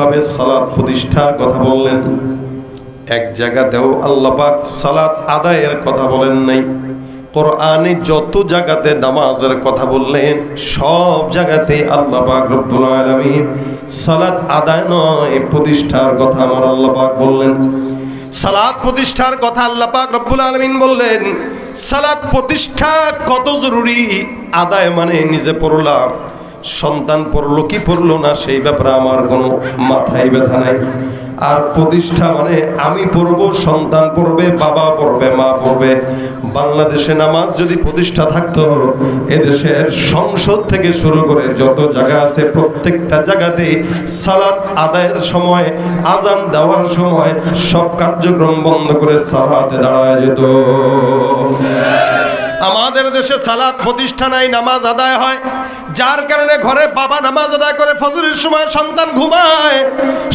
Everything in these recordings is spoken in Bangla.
ভাবে সালাত প্রতিষ্ঠার কথা বললেন। এক জায়গাতেও আল্লাহ পাক সালাত আদায়ের কথা বলেন নাই। কোরআনে যত জায়গাতে নামাজের কথা বললেন, সব জায়গাতেই আল্লাহ পাক রব্বুল আলামিন সালাত আদায় নয়, প্রতিষ্ঠার কথা আমার আল্লাহ পাক বললেন। সালাত প্রতিষ্ঠার কথা আল্লাহ পাক রব্বুল আলামিন বললেন, সালাত প্রতিষ্ঠা কত জরুরি, আদায় মানে নিজে পড়লাম। সন্তান পড়ল, কি পড়ল না, সেই ব্যাপারে আমার কোনো মাথায় ব্যথা নাই। আর প্রতিষ্ঠা মানে আমি পড়ব, সন্তান পড়বে, বাবা পড়বে, মা পড়বে। বাংলাদেশে নামাজ যদি প্রতিষ্ঠা থাকতো, এদেশের সংসদ থেকে শুরু করে যত জায়গা আছে, প্রত্যেকটা জায়গাতেই সালাত আদায়ের সময়, আজান দেওয়ার সময় সব কার্যক্রম বন্ধ করে সালাতে দাঁড়ায় যেত। আমাদের দেশে সালাত প্রতিষ্ঠা নাই নামাজ আদায় হয়। যার কারণে ঘরে বাবা নামাজ আদায় করে, ফজরের সময় সন্তান ঘুমায়।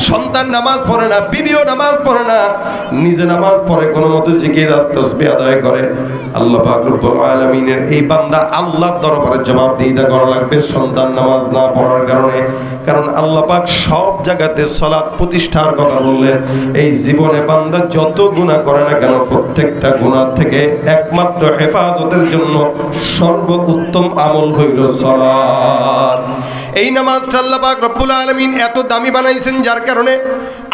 সন্তান নামাজ পড়ে না, বিবিও নামাজ পড়ে না, নিজে নামাজ পড়ে, কোনো মতো আর তসবিহ আদায় করে। আল্লাহ আলামিনের এই বান্দা আল্লাহর দরবারে জবাব জবাবদিহিতা করা লাগবে সন্তান নামাজ না পড়ার কারণে। কারণ আল্লাহ পাক সব জায়গাতে সালাত প্রতিষ্ঠার কথা বললেন। এই জীবনে বান্দা যত গুনাহ করে না কেন, প্রত্যেকটা গুণার থেকে একমাত্র হেফাজতের জন্য সর্বোত্তম আমল হইল সালাত। এই নামাজটা আল্লাহ পাক রব্বুল আলমিন এত দামি বানাইছেন যার কারণে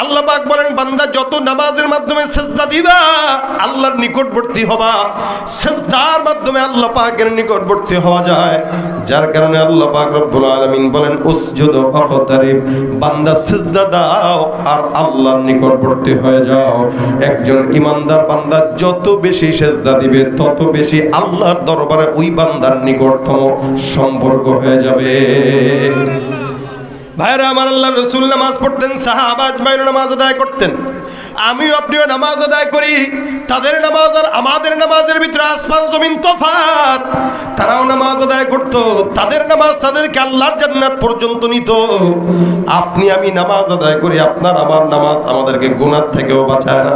আল্লাহ পাক বলেন, বান্দা যত নামাজের মাধ্যমে সেজদা দিবা, আল্লাহর নিকটবর্তী হবা। সেজদার মাধ্যমে আল্লাহ পাকের নিকটবর্তী হওয়া যায়। যার কারণে আল্লাহ পাক রব্বুল আলামিন বলেন বান্দা সেজদা দাও আর আল্লাহর নিকটবর্তী হয়ে যাও। একজন ইমানদার বান্দা যত বেশি সেজদা দিবে, তত বেশি আল্লাহর দরবারে ওই বান্দার নিকটতম সম্পর্ক হয়ে যাবে। ভাইরা, আমার আল্লাহ রসুল নামাজ পড়তেন সাহাবাজ মাইন নামাজ আদায় করতেন। আমিও আপনিও নামাজ আদায় করি। তাদের নামাজ আর আমাদের নামাজের ভিতরে আসমান, জমিন তফাত তারাও নামাজ আদায় করত। তাদের নামাজ তাদেরকে আল্লাহর জান্নাত পর্যন্ত নিত। আপনি, আমি নামাজ আদায় করি, আপনার, আমার নামাজ আমাদেরকে গুনার থেকেও বাঁচায় না।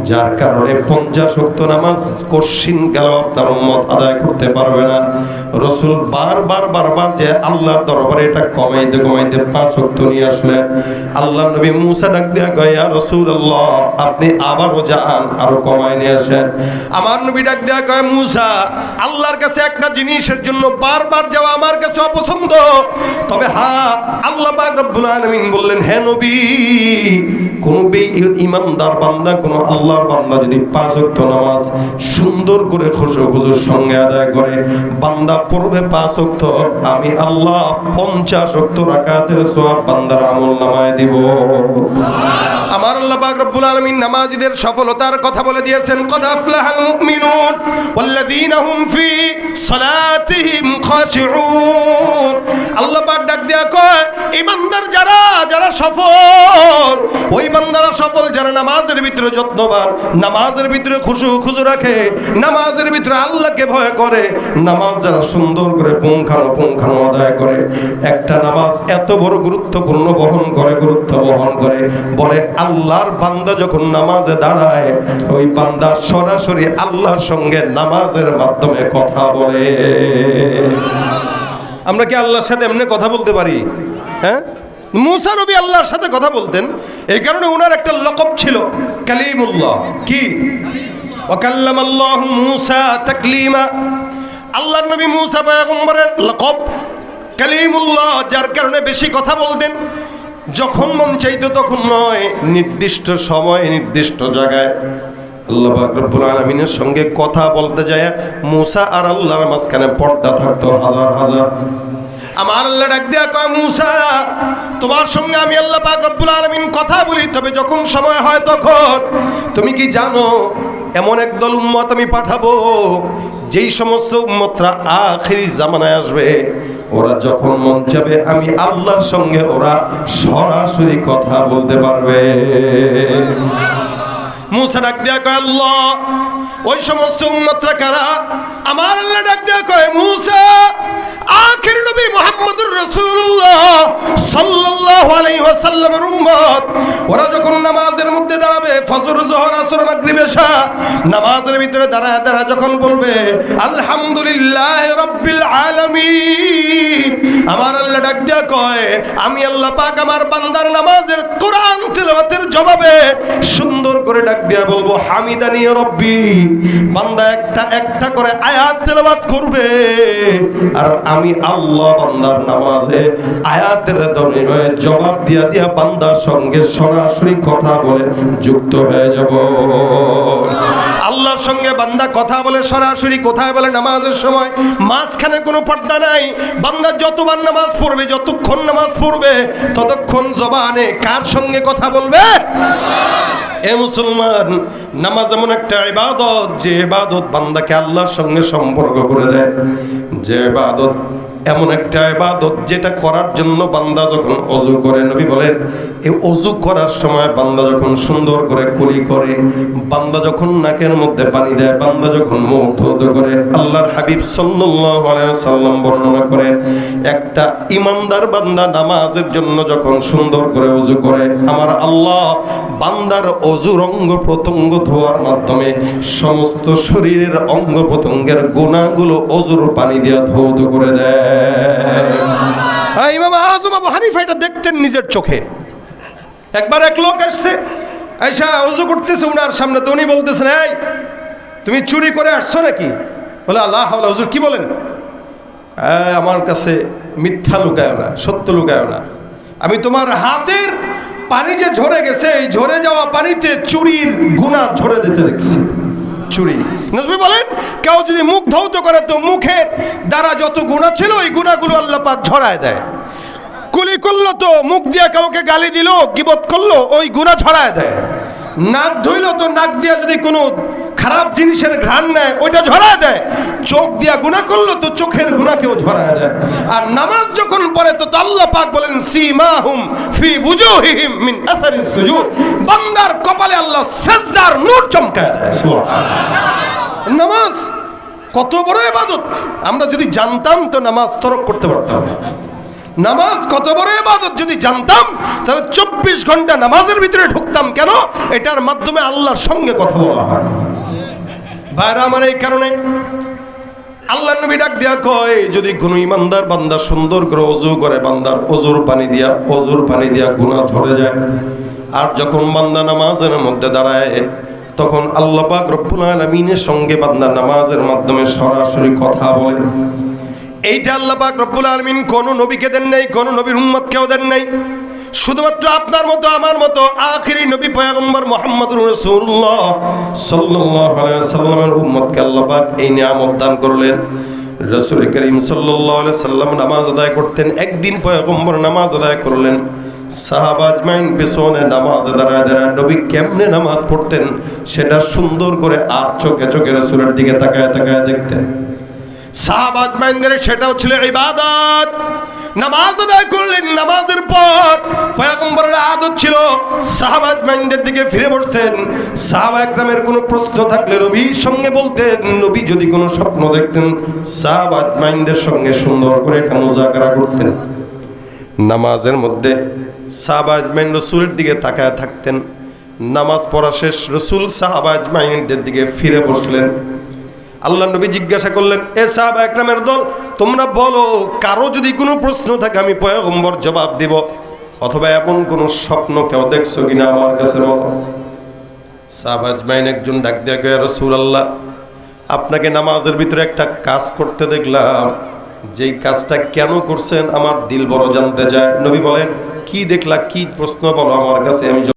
যার কারণে 50 ওয়াক্ত নামাজ কশিন গেল আপনার উম্মত আদায় করতে পারবে না। রাসূল বারবার বারবার যে আল্লাহর দরবারে এটা কমাইতে কমাইতে পাঁচ ওয়াক্ত নিয়ে আসলেন আল্লাহ নবী মুসা ডাক দিয়া কয়, ইয়া রাসূলুল্লাহ, আপনি আবারও যান, আরও কমায় নিয়ে আসেন। আমার নবী ডাক দিয়া কয়, মুসা, আল্লাহর কাছে একটা জিনিসের জন্য বারবার যাওয়া আমার কাছে অপছন্দ। তবে হ্যাঁ আল্লাহ পাক রব্বুল আলামিন বললেন, হে নবী, কোন ইমানদার বান্দা, কোন আল্লাহর বান্দা যদি পাঁচ ওয়াক্ত নামাজ সুন্দর করে খুশু খুশুর সঙ্গে আদায় করে, বান্দা পড়বে পাঁচ ওয়াক্ত, আমি আল্লাহ পঞ্চাশ ওয়াক্ত রাকাতের সোয়াব বান্দার আমল নামায় দিব। আমার আল্লাহ পাক রব্বুল আলামিন নামাজীদের সফলতার কথা বলে দিয়েছেন, কদ আফলাহাল মুমিনুন ওয়াল্লাযীনা হুম ফি সালাতিহিম খাশিউন। আল্লাহ পাক ডাক দিয়া কয় ইমানদার যারা যারা সফল, ওই বান্দারা সফল যারা নামাজের ভিতরে যত্নবান, নামাজের ভিতরে খুশু খুশু রাখে, নামাজের ভিতরে আল্লাহকে ভয় করে, নামাজ যারা সুন্দর করে পুঙ্খানো পুঙ্খানো আদায় করে, একটা নামাজ এত বড় গুরুত্বপূর্ণ বহন করে, গুরুত্ব বহন করে, বলে আল্লাহর বান্দা যখন নামাজে দাঁড়ায়, ওই বান্দা সরাসরি আল্লাহর সঙ্গে নামাজের মাধ্যমে কথা বলে। আমরা কি আল্লাহর সাথে এমনি কথা বলতে পারি? হ্যাঁ? মুসা নবী আল্লাহর সাথে কথা বলতেন। এই কারণে ওনার একটা লকব ছিল, কালিমুল্লাহ। কি? ওয়াকাল্লাম আল্লাহ মুসা তাকলিমা। আল্লাহর নবী মুসা পয়গম্বরের লকব, কালিমুল্লাহ, যার কারণে বেশি কথা বলতেন। যখন মন চাইতো তখন নয়, নির্দিষ্ট সময়, নির্দিষ্ট জায়গায়। আল্লাহ রব্বুল আলামিনের সঙ্গে কথা বলতে যায় মুসা আর আল্লাহর মাঝখানে পর্দা থাকতো হাজার হাজার। আমার আল্লাহ ডাক দিয়া কয়, মুসা, তোমার সঙ্গে আমি আল্লাহ পাক রব্বুল আলামিন কথা বলি, তবে যখন সময় হয় তখন। তুমি কি জানো, এমন একদল উম্মত আমি পাঠাবো, যেই সমস্ত উম্মতরা আখিরি জামানায় আসবে। ওরা যখন মন যাবে আমি আল্লাহর সঙ্গে ওরা সরাসরি কথা বলতে পারবে। মুসা ডাক দিয়া কয়, আল্লাহ, ওই সমস্ত উম্মতরা কারা? আমার আল্লাহ ডাক দেয়া কয় মুহাম্মদুর রাসূলুল্লাহ সাল্লাল্লাহু আলাইহি ওয়াসাল্লামের উম্মত, ওরা যখন নামাজের মধ্যে দাঁড়াবে, ফজর, জোহর, আসর, মাগরিব, এশা, নামাজের ভিতরে দাঁড়ায় দাঁড়ায় যখন বলবে, আলহামদুলিল্লাহ রব্বিল আলামিন। আমার আল্লাহ ডাক দেয়া কয়, আমি আল্লাহ পাক আমার বান্দার নামাজের কোরআন তেলাওয়াতের জবাবে সুন্দর করে ডাক দেয়া বলব, হামিদানি রব্বি, বান্দা একটা একটা করে আয়াত তেলাওয়াত করবে। আর আমি আল্লাহ বান্দার নামাজে আয়াতের দমিনয়ে জবাব দিয়া দিয়া বান্দার সঙ্গে সরাসরি কথা বলে যুক্ত হয়ে যাব। আল্লাহর সঙ্গে বান্দা কথা বলে সরাসরি কোথায় বলে নামাজের সময়? মাঝখানে কোনো পর্দা নাই। বান্দা যতবার নামাজ পড়বে, যতক্ষণ নামাজ পড়বে, ততক্ষণ জবানে কার সঙ্গে কথা বলবে? এ মুসলমান, নামাজ এমন একটা ইবাদত, যে ইবাদত বান্দাকে আল্লাহর সঙ্গে সম্পর্ক করে দেয়। যে ইবাদত এমন একটা ইবাদত যেটা করার জন্য বান্দা যখন অজু করে, নবী বলেন এই অজু করার সময় বান্দা যখন সুন্দর করে কুলি করে, বান্দা যখন নাকের মধ্যে পানি দেয়, বান্দা যখন মুখ ধৌত করে, আল্লাহর হাবিব সাল্লাল্লাহু আলাইহি সাল্লাম বর্ণনা করেন, একটা ইমানদার বান্দা নামাজের জন্য যখন সুন্দর করে অজু করে, আমার আল্লাহ বান্দার অজুর অঙ্গ প্রত্যঙ্গ ধোয়ার মাধ্যমে সমস্ত শরীরের অঙ্গ প্রত্যঙ্গের গুণাগুলো অজুর পানি দিয়ে ধৌত করে দেয়। ইমাম আজম আবু হানিফা এটা দেখতেন নিজের চোখে। একবার এক লোক আসছে আইসা অজু করতেছে উনার সামনে তো উনি বলতেছেন এই তুমি চুরি করে আসছো নাকি? বলে আল্লাহ হুজুর কি বলেন? "এই, আমার কাছে মিথ্যা লুকায় না সত্য লুকায় না। আমি তোমার হাতের পানি যে ঝরে গেছে এই ঝরে যাওয়া পানিতে চুরির গুণা ঝরে দিতে দেখছি। চুরি। নজমি বলেন, কেউ যদি মুখ ধৌত করে তো মুখের দ্বারা যত গুণা ছিল, ওই গুণাগুলো আল্লাহ পাক ঝরায় দেয়। কুলি করল তো, মুখ দিয়ে কাউকে গালি দিল, গিবত করল, ওই গুণা ঝরায় দেয়। নাক ধুইল তো, নাক দিয়ে যদি কোনো খারাপ জিনিসের ঘ্রাণ নেয়, ওইটা ঝরা দেয়। চোখ দিয়া গুণা করল তো চোখের গুণাকেও ঝরায় দেয়। আর নামাজ যখন পড়ে তো আল্লাহ পাক বলেন, সীমাহুম ফি বুজুহিহিম মিন আসারিস সুজুদ। বান্দার কপালে আল্লাহ সেজদার নূর চমকায় দেয়। নামাজ কত বড় ইবাদত। আমরা যদি জানতাম তো নামাজ তরক করতে পারতাম। নামাজ কত বড় ইবাদত যদি জানতাম, তাহলে চব্বিশ ঘণ্টা নামাজের ভিতরে ঢুকতাম কেন? এটার মাধ্যমে আল্লাহর সঙ্গে কথা বলা হয়। ভাইরা আমার এই কারণে আল্লাহ নবী ডাক দিয়া কয়, যদি কোনো ইমানদার বান্দা সুন্দর করে অজু করে, বান্দার অজুর পানি দিয়া, অজুর পানি দিয়া গুনাহ ধরে যায়, আর যখন বান্দা নামাজের মধ্যে দাঁড়ায়, তখন আল্লাহ পাক রব্বুল আলামিনের সঙ্গে বান্দা নামাজের মাধ্যমে সরাসরি কথা বলে। এইটা আল্লাহ পাক রব্বুল আলামিন কোন নবীকে দেন নাই, কোন নবীর উম্মতকেও দেন নাই। শুধুমাত্র আপনার মতো, আমার মতো আখিরি নবী পয়গম্বর মোহাম্মদ আলাইহি সাল্লামের উম্মতকে আল্লাহ পাক এই নিয়ামত দান করলেন। রসুল করিম আলাইহি সাল্লাম নামাজ আদায় করতেন, একদিন পয়গম্বর নামাজ আদায় করলেন। সাহাবা আজমাইন পেছনে নামাজ দাঁড়ায় দাঁড়ায় নবী কেমনে নামাজ পড়তেন, সেটা সুন্দর করে আর চোখে চোখে রাসূলের দিকে তাকায় তাকায় দেখতেন। সাহাবাজ মাইন্দের সেটাও ছিল ইবাদত। নামাজ আদায় করলেন, নামাজের পর পয়গম্বরের আদত ছিল সাহাবাজ মাইন্দের দিকে ফিরে বসতেন। সাহাবা একরামের কোনো প্রশ্ন থাকলে নবীর সঙ্গে বলতেন, নবী যদি কোনো স্বপ্ন দেখতেন সাহাবাজ মাইন্দের সঙ্গে সুন্দর করে একটা মোজাকারা করতেন। নামাজের মধ্যে সাহাবাজ মাইন রসুলের দিকে তাকায় থাকতেন। নামাজ পড়া শেষ, রসুল সাহাবাজ মাইনদের দিকে ফিরে বসলেন। আল্লাহ নবী জিজ্ঞাসা করলেন, এ সাহাব একরামের দল, তোমরা বলো, কারও যদি কোনো প্রশ্ন থাকে, আমি পয়গম্বর জবাব দিব। অথবা এমন কোনো স্বপ্ন কেউ দেখছ কিনা আমার কাছে বলো? সাহাব আজমাইন একজন ডাক দিয়া রসুল আল্লাহ আপনাকে নামাজের ভিতরে একটা কাজ করতে দেখলাম। যেই কাজটা কেন করছেন, আমার দিল বড় জানতে চায়। নবী বলেন, কি দেখলা, কি প্রশ্ন বলো আমার কাছে, আমি